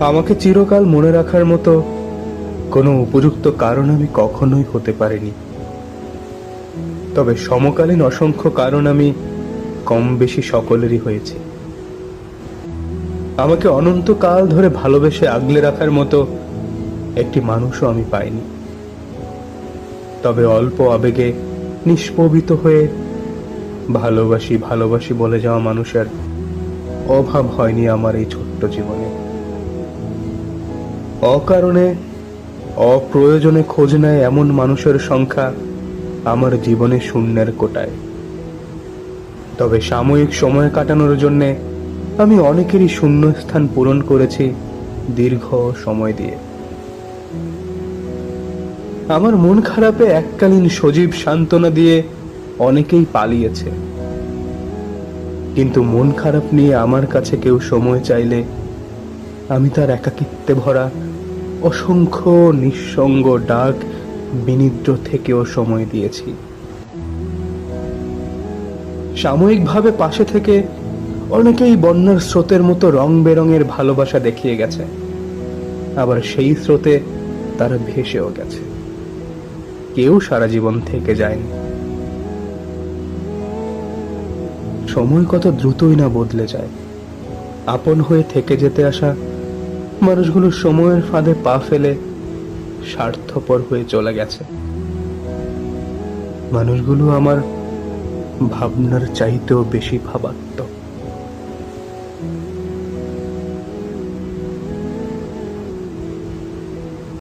আমাকে চিরকাল মনে রাখার মতো কোনো উপযুক্ত কারণ আমি কখনোই হতে পারিনি। তবে সমকালীন অসংখ্য কারণ আমি কম বেশি সকলেরই হয়েছে। আমাকে অনন্তকাল ধরে ভালোবেসে আগলে রাখার মতো একটি মানুষও আমি পাইনি। তবে অল্প আবেগে নিষ্পবিত হয়ে ভালোবাসি ভালোবাসি বলে যাওয়া মানুষের অভাব হয়নি আমার এই ছোট্ট জীবনে। অকারণে, অপ্রয়োজনে খোঁজ নেয় এমন মানুষের সংখ্যা আমার জীবনে শূন্যের কোটায়। তবে সাময়িক সময় কাটানোর জন্যে আমি অনেকেরই শূন্যস্থান পূরণ করেছি দীর্ঘ সময় দিয়ে। আমার মন খারাপে এককালীন সজীব সান্ত্বনা দিয়ে অনেকেই পালিয়েছে। কিন্তু মন খারাপ নিয়ে আমার কাছে কেউ সময় চাইলে আমি তার একাকিত্বে ভরা, অসংখ্য নিঃসঙ্গ ডাক বিনিদ্র থেকেও সময় দিয়েছি। সাময়িকভাবে পাশে থেকে অনেকেই বন্যার স্রোতের মতো রং বেরঙের ভালোবাসা দেখিয়ে গেছে। আবার সেই স্রোতে তারা ভেসেও গেছে। কেউ সারা জীবন থেকে যায়নি। সময় কত দ্রুতই না বদলে যায়। আপন হয়ে থেকে যেতে আসা মানুষগুলো সময়ের ফাঁদে পা ফেলে স্বার্থপর হয়ে চলে গেছে। মানুষগুলো আমার ভাবনার চাইতেও বেশি ভাবাত্মক।